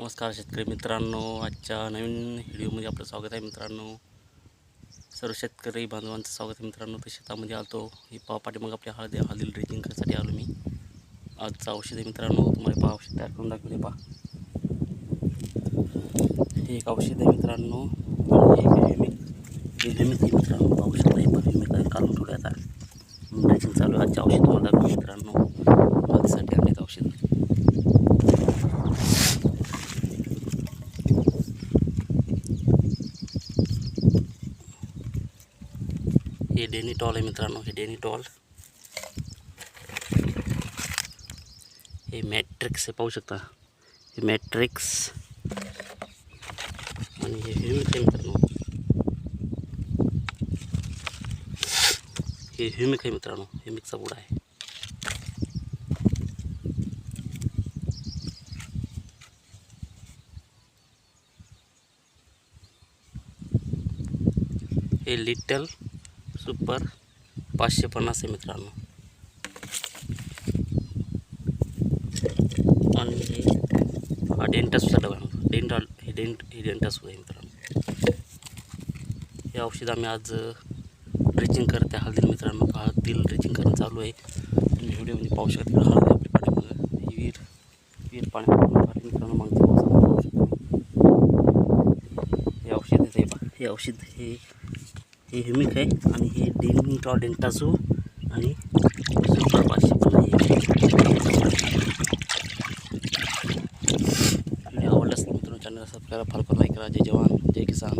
नमस्कार शेतकरी मित्रांनो आजच्या नवीन व्हिडिओमध्ये आपलं स्वागत आहे मित्रांनो. सर्व शेतकरी बांधवांचं स्वागत आहे मित्रांनो. तर शेतामध्ये आलतो ही पावपाटी पाठीमाग आपल्या हळदी हळदी ड्रेजिंग करण्यासाठी आलो मी. आजचं औषध आहे मित्रांनो तुम्हाला पहा औषध तयार करून दाखवले पहा. हे एक औषध आहे मित्रांनो. हे मित्रांनो पाहू शकता पण आहे काढून ठेवलं आता. ड्रेजिंग चालू आहे आजच्या औषध तुम्हाला दाखवलं हे आहे मित्रांनो हे डेनिटॉल हे मॅट्रिक्स आहे पाहू शकता? हे मॅट्रिक्स आणि हे ह्युमिक आहे मित्रांनो. हे ह्युमिक आहे मित्रांनो बुडा आहे. हे लिटल सुपर पाचशे पन्नास आहे मित्रांनो. आणि हे हा डेंटासूचा डबा आहे डेंटॉल हे डेंट हे डेंटासू आहे मित्रांनो. हे औषध आम्ही आज ड्रेचिंग करते आहे मित्रांनो. हळदील ड्रेचिंग करणं चालू आहे. तुम्ही व्हिडिओमध्ये पाहू शकता. इकडं हळद आहे आपली पाठीमागं ही विहीर विहीर पाण्यामध्ये मित्रांनो मागच्या पावसामध्ये पाहू शकता. हे औषध हे औषध हे हे ह्युमिक आहे आणि हे डेनिटॉ डेंटासो आणि सुपर पण आहे. आणि मित्रांनो चॅनल सबस्क्राईब फॉलो करा लाईक करा. जय जवान जय किसान.